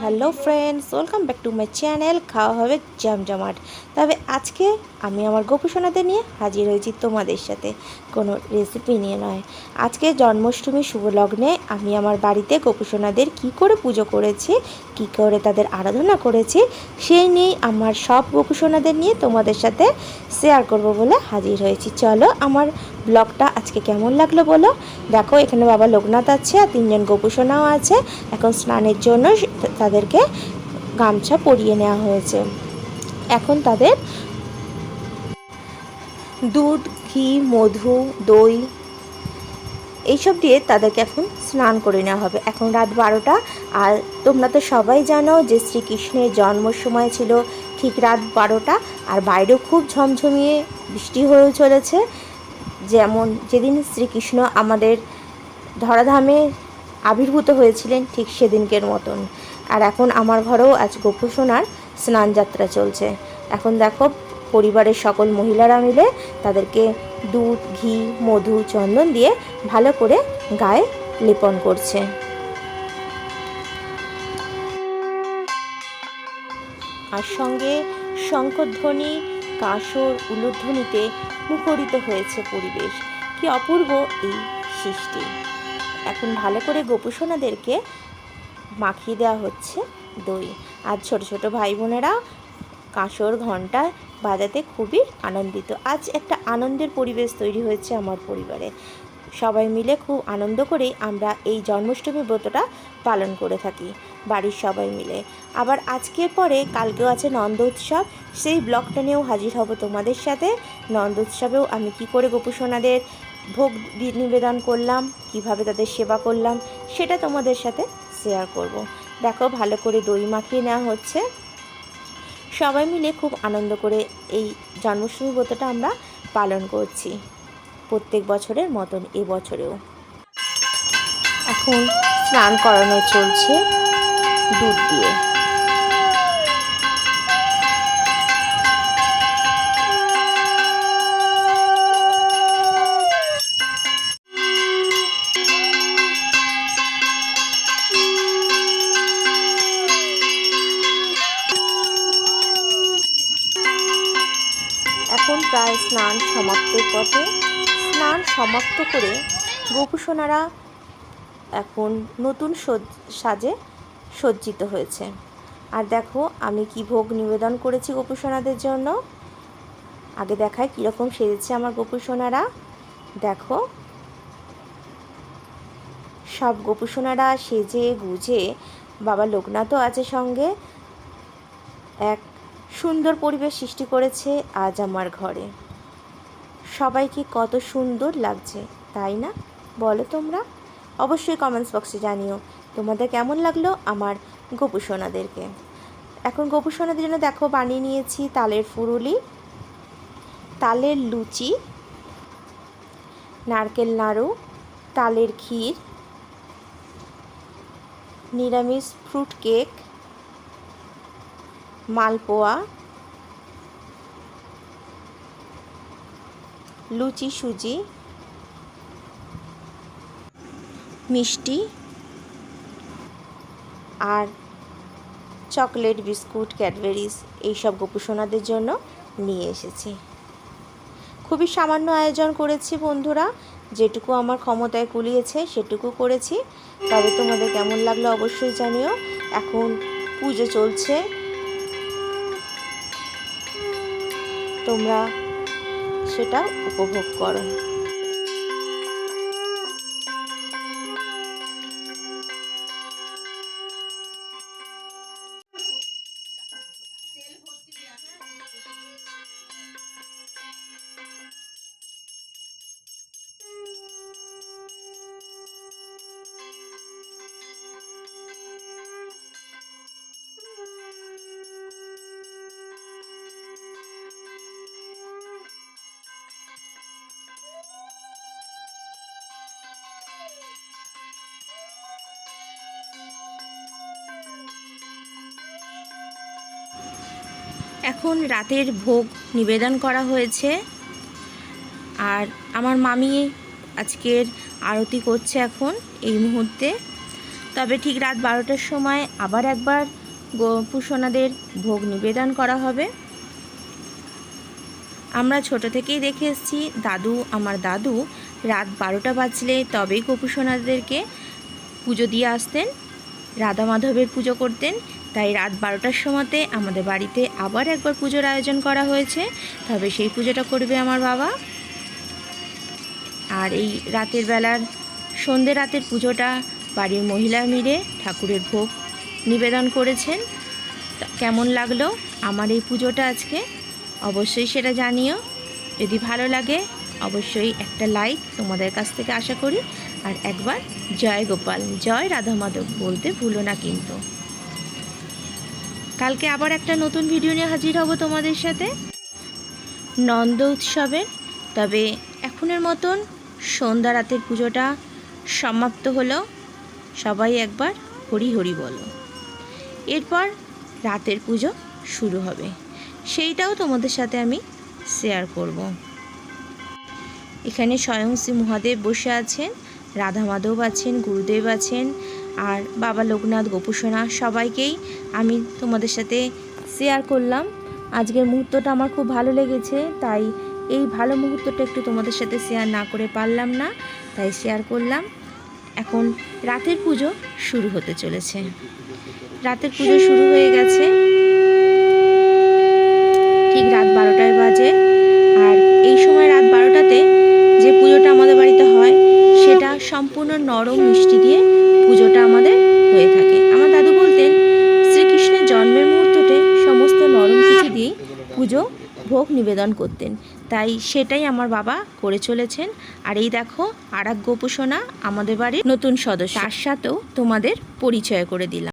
Hello friends, welcome back to my channel খাওয়া হবে জমজমাট। তবে আজকে আমি আমার গোপুসোনাদের নিয়ে হাজির হয়েছি তোমাদের সাথে, কোনো রেসিপি নিয়ে নয়। আজকে জন্মাষ্টমী শুভ লগ্নে আমি আমার বাড়িতে গোপুসোনাদের কি করে পুজো করেছি, কি করে তাদের আরাধনা করেছি, সেই নিয়েই আমার সব গোপুসোনাদের নিয়ে তোমাদের সাথে শেয়ার করব বলে হাজির হয়েছি। চলো আমার ব্লগটা আজকে কেমন লাগল বলো? দেখো, এখানে বাবা লোকনাথ আছে আর তিনজন গোপুসোনাও আছে। এখন স্নানের জন্য তাদেরকে গামছা পরিয়ে নেওয়া হয়েছে। এখন তাদের দুধ, ঘি, মধু, দই, এইসব দিয়ে তাদেরকে এখন স্নান করে নেওয়া হবে। এখন রাত বারোটা। আর তোমরা তো সবাই জানো যে শ্রীকৃষ্ণের জন্ম সময় ছিল ঠিক রাত বারোটা। আর বাইরেও খুব ঝমঝমিয়ে বৃষ্টি হয়েও চলেছে। যেমন যেদিন শ্রীকৃষ্ণ আমাদের ধরাধামে আবির্ভূত হয়েছিলেন, ঠিক সেদিনকের মতন। আর এখন আমার ঘরেও আজ গোপুসোনার স্নান যাত্রা চলছে। এখন দেখো, পরিবারের সকল মহিলারা মিলে তাদেরকে দুধ, ঘি, মধু, চন্দন দিয়ে ভালো করে গায়ে লেপন করছে। আর সঙ্গে শঙ্করধ্বনি কাসর উলুধ্বনিতে মুখরিত হয়েছে পরিবেশ। কি অপূর্ব এই সৃষ্টি। এখন ভালো করে গোপুসোনাদেরকে মাখিয়ে দেওয়া হচ্ছে দই। আর ছোট ছোট ভাই বোনেরা কাঁসর ঘণ্টা বাজাতে খুবই আনন্দিত। আজ একটা আনন্দের পরিবেশ তৈরি হয়েছে আমার পরিবারে। সবাই মিলে খুব আনন্দ করেই আমরা এই জন্মাষ্টমী ব্রতটা পালন করে থাকি, বাড়ির সবাই মিলে। আবার আজকের পরে কালকেও আছে নন্দ উৎসব, সেই ব্লগটা নিয়েও হাজির হব তোমাদের সাথে। নন্দ উৎসবেও আমি কি করে গোপুসোনাদের ভোগ নিবেদন করলাম, কীভাবে তাদের সেবা করলাম, সেটা তোমাদের সাথে শেয়ার করব। দেখো ভালো করে দই মাখিয়ে নেওয়া হচ্ছে। সবাই মিলে খুব আনন্দ করে এই জন্মাষ্টমী ব্রতটা আমরা পালন করছি। প্রত্যেক বছরের মতন এবছরেও এখন স্নান করানো চলছে দুধ দিয়ে। এখন প্রায় স্নান সমাপ্তির পথে স্নান সমাপ্ত করে গোপুসোনারা এখন নতুন সজ- সাজে সজ্জিত হয়েছে। আর দেখো, আমি কি ভোগ নিবেদন করেছি গোপুসোনাদের জন্য। আগে দেখায় কীরকম সেজেছে আমার গোপুসোনারা। দেখো, সব গোপুসোনারা সেজে গুজে, বাবা লোকনাথও আছে সঙ্গে, এক সুন্দর পরিবেশ সৃষ্টি করেছে আজ আমার ঘরে। সবাইকে কত সুন্দর লাগছে, তাই না? বলো তোমরা। অবশ্যই কমেন্টস বক্সে জানিও, তোমাদের কেমন লাগল আমার গোপুসোনাদেরকে এখন গোপুসোনাদের জন্য দেখো বানিয়ে নিয়েছি তালের ফুরুলি, তালের লুচি, নারকেল নাড়ু, তালের ক্ষীর, নিরামিষ ফ্রুট কেক মালপোয়া লুচি, সুজি, মিষ্টি আর চকলেট, বিস্কুট ক্যাডবেরিজ এইসব গোপুসোনাদের জন্য নিয়ে এসেছি। খুবই সামান্য আয়োজন করেছি বন্ধুরা, যেটুকু আমার ক্ষমতায় কুলিয়েছে সেটুকু করেছি। তবে তোমাদের কেমন লাগল অবশ্যই জানিও। এখন পুজো চলছে। তোমরা সেটা উপভোগ করো। এখন রাতের ভোগ নিবেদন করা হয়েছে। আর আমার মামি আজকের আরতি করছে এখন এই মুহূর্তে। তবে ঠিক রাত বারোটার সময় আবার একবার গোপুসোনাদের ভোগ নিবেদন করা হবে। আমরা ছোট থেকেই দেখে এসেছি, দাদু, আমার দাদু রাত বারোটা বাজলে তবেই গোপুসোনাদেরকে পুজো দিয়ে আসতেন, রাধা মাধবের পুজো করতেন তাই রাত বারোটার সময়তে আমাদের বাড়িতে আবার একবার পুজোর আয়োজন করা হয়েছে। তবে সেই পুজোটা করবে আমার বাবা। আর এই রাতের বেলার সন্ধে রাতের পুজোটা বাড়ির মহিলা মিলে ঠাকুরের ভোগ নিবেদন করেছেন। কেমন লাগল আমার এই পুজোটা আজকে? অবশ্যই সেটা জানিও। যদি ভালো লাগে, অবশ্যই একটা লাইক তোমাদের কাছ থেকে আশা করি। আর একবার জয় গোপাল, জয় রাধা মাধব বলতে ভুলো না কিন্তু। কালকে আবার একটা নতুন ভিডিও নিয়ে হাজির হব তোমাদের সাথে। নন্দ উৎসবের তবে এখনের মতন সন্ধ্যা রাতের পুজোটা সমাপ্ত হলো। সবাই একবার হরি হরি বলো। এরপর রাতের পুজো শুরু হবে। সেইটাও তোমাদের সাথে আমি শেয়ার করব। এখানে স্বয়ং শ্রী মহাদেব বসে আছেন, রাধা মাধব আছেন, গুরুদেব আছেন আর বাবা লোকনাথ গোপুসোনা সবাইকেই আমি তোমাদের সাথে শেয়ার করলাম। আজকের মুহূর্তটা আমার খুব ভালো লেগেছে, তাই এই ভালো মুহূর্তটা একটু তোমাদের সাথে শেয়ার না করে পারলাম না, তাই শেয়ার করলাম। এখন রাতের পুজো শুরু হতে চলেছে। রাতের পুজো শুরু হয়ে গেছে। ঠিক রাত বারোটায় বাজে। আর এই সময় রাত বারোটাতে যে পুজোটা আমাদের বাড়িতে হয়, সেটা সম্পূর্ণ নরম মিষ্টি দিয়ে পুজোটা আমাদের হয়ে থাকে আমার দাদু বলতেন শ্রীকৃষ্ণের জন্মের মুহূর্ততে সমস্ত নরম কিছু দিয়েই পুজো, ভোগ নিবেদন করতেন। তাই সেটাই আমার বাবা করে চলেছেন। আর এই দেখো আরাক এক গোপুসোনা আমাদের বাড়ির নতুন সদস্য। তার সাথেও তোমাদের পরিচয় করে দিলাম।